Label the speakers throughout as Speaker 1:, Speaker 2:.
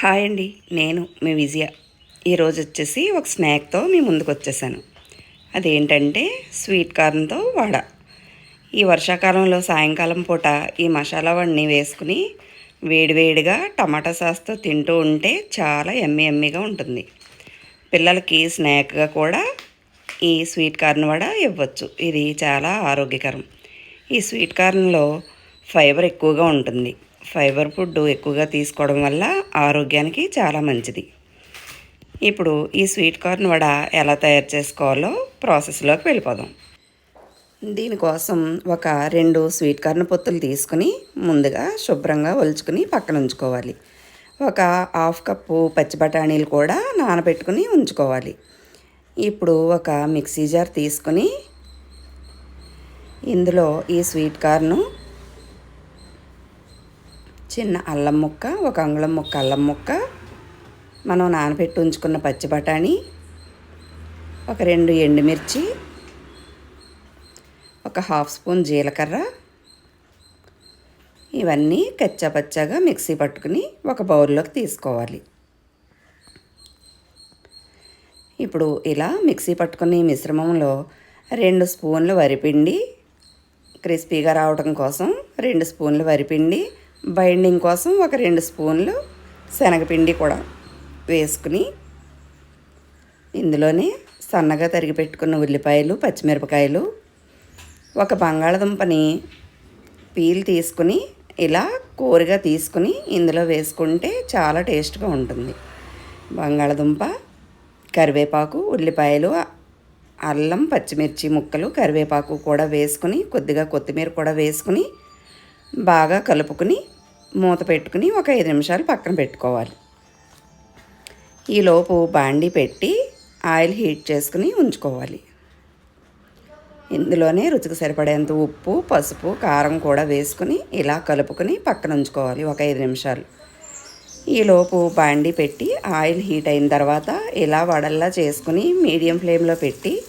Speaker 1: Hi అండి నేను మీ విజయ. ఈరోజు వచ్చేసి ఒక స్నాక్తో మీ ముందుకు వచ్చేసాను. అదేంటంటే స్వీట్ కార్న్తో వడ. ఈ వర్షాకాలంలో సాయంకాలం పూట ఈ మసాలా వడిని వేసుకుని వేడివేడిగా టమాటా సాస్తో తింటూ ఉంటే చాలా ఎమ్మి ఎమ్మిగా ఉంటుంది. పిల్లలకి స్నాక్గా కూడా ఈ స్వీట్ కార్న్ వడ ఇవ్వచ్చు. ఇది చాలా ఆరోగ్యకరం. ఈ స్వీట్ కార్న్లో ఫైబర్ ఎక్కువగా ఉంటుంది. ఫైబర్ ఫుడ్ ఎక్కువగా తీసుకోవడం వల్ల ఆరోగ్యానికి చాలా మంచిది. ఇప్పుడు ఈ స్వీట్ కార్న్ వడ ఎలా తయారు చేసుకోవాలో ప్రాసెస్లోకి వెళ్ళిపోదాం. దీనికోసం ఒక రెండు స్వీట్ కార్న్ పొత్తులు తీసుకుని ముందుగా శుభ్రంగా ఒలుచుకుని పక్కన ఉంచుకోవాలి. ఒక హాఫ్ కప్పు పచ్చి బఠానీలు కూడా నానబెట్టుకుని ఉంచుకోవాలి. ఇప్పుడు ఒక మిక్సీ జార్ తీసుకుని ఇందులో ఈ స్వీట్ కార్ను చిన్న అల్లం ముక్క ఒక అంగుళం ముక్క అల్లం ముక్క మనం నానబెట్టి ఉంచుకున్న పచ్చి బఠానీ ఒక రెండు ఎండుమిర్చి ఒక హాఫ్ స్పూన్ జీలకర్ర ఇవన్నీ కచ్చాపచ్చాగా మిక్సీ పట్టుకుని ఒక బౌల్లోకి తీసుకోవాలి. ఇప్పుడు ఇలా మిక్సీ పట్టుకుని మిశ్రమంలో రెండు స్పూన్లు వరిపిండి క్రిస్పీగా రావడం కోసం రెండు స్పూన్లు వరిపిండి బైండింగ్ కోసం ఒక రెండు స్పూన్లు శనగపిండి కూడా వేసుకుని ఇందులోనే సన్నగా తరిగి పెట్టుకున్న ఉల్లిపాయలు పచ్చిమిరపకాయలు ఒక బంగాళదుంపని పీల్ తీసుకుని ఇలా కూరగా తీసుకుని ఇందులో వేసుకుంటే చాలా టేస్ట్గా ఉంటుంది. బంగాళదుంప కరివేపాకు ఉల్లిపాయలు అల్లం పచ్చిమిర్చి ముక్కలు కరివేపాకు కూడా వేసుకుని కొద్దిగా కొత్తిమీర కూడా వేసుకుని బాగా కలుపుకుని మూత పెట్టుకుని ఒక ఐదు నిమిషాలు పక్కన పెట్టుకోవాలి. ఈలోపు బాండి పెట్టి ఆయిల్ హీట్ చేసుకుని ఉంచుకోవాలి. ఇందులోనే రుచికి సరిపడేంత ఉప్పు పసుపు కారం కూడా వేసుకుని ఇలా కలుపుకొని పక్కన ఉంచుకోవాలి ఒక ఐదు నిమిషాలు. ఈలోపు బాండి పెట్టి ఆయిల్ హీట్ అయిన తర్వాత ఇలా వడల్లా చేసుకుని మీడియం ఫ్లేమ్లో పెట్టి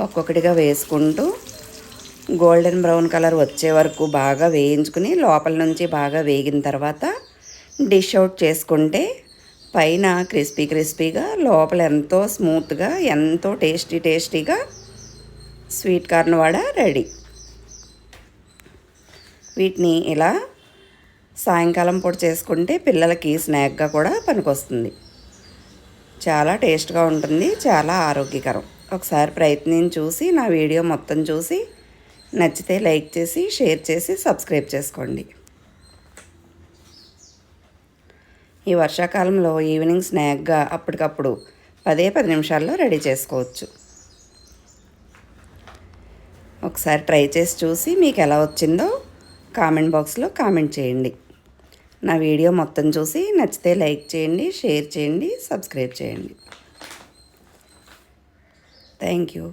Speaker 1: ఒక్కొక్కటిగా వేసుకుంటూ గోల్డెన్ బ్రౌన్ కలర్ వచ్చే వరకు బాగా వేయించుకుని లోపల నుంచి బాగా వేగిన తర్వాత డిష్ అవుట్ చేసుకుంటే పైన క్రిస్పీ క్రిస్పీగా లోపల ఎంతో స్మూత్గా ఎంతో టేస్టీ టేస్టీగా స్వీట్ కార్న్ వడ రెడీ. వీటిని ఇలా సాయంకాలం పూట చేసుకుంటే పిల్లలకి స్నాక్గా కూడా పనికొస్తుంది. చాలా టేస్ట్గా ఉంటుంది చాలా ఆరోగ్యకరం. ఒకసారి ప్రయత్నం చూసి నా వీడియో మొత్తం చూసి నచ్చితే లైక్ చేసి షేర్ చేసి సబ్స్క్రైబ్ చేసుకోండి. ఈ వర్షాకాలంలో ఈవినింగ్ స్నాక్గా అప్పటికప్పుడు పదే పది నిమిషాల్లో రెడీ చేసుకోవచ్చు. ఒకసారి ట్రై చేసి చూసి మీకు ఎలా వచ్చిందో కామెంట్ బాక్స్లో కామెంట్ చేయండి. నా వీడియో మొత్తం చూసి నచ్చితే లైక్ చేయండి షేర్ చేయండి సబ్స్క్రైబ్ చేయండి. Thank you.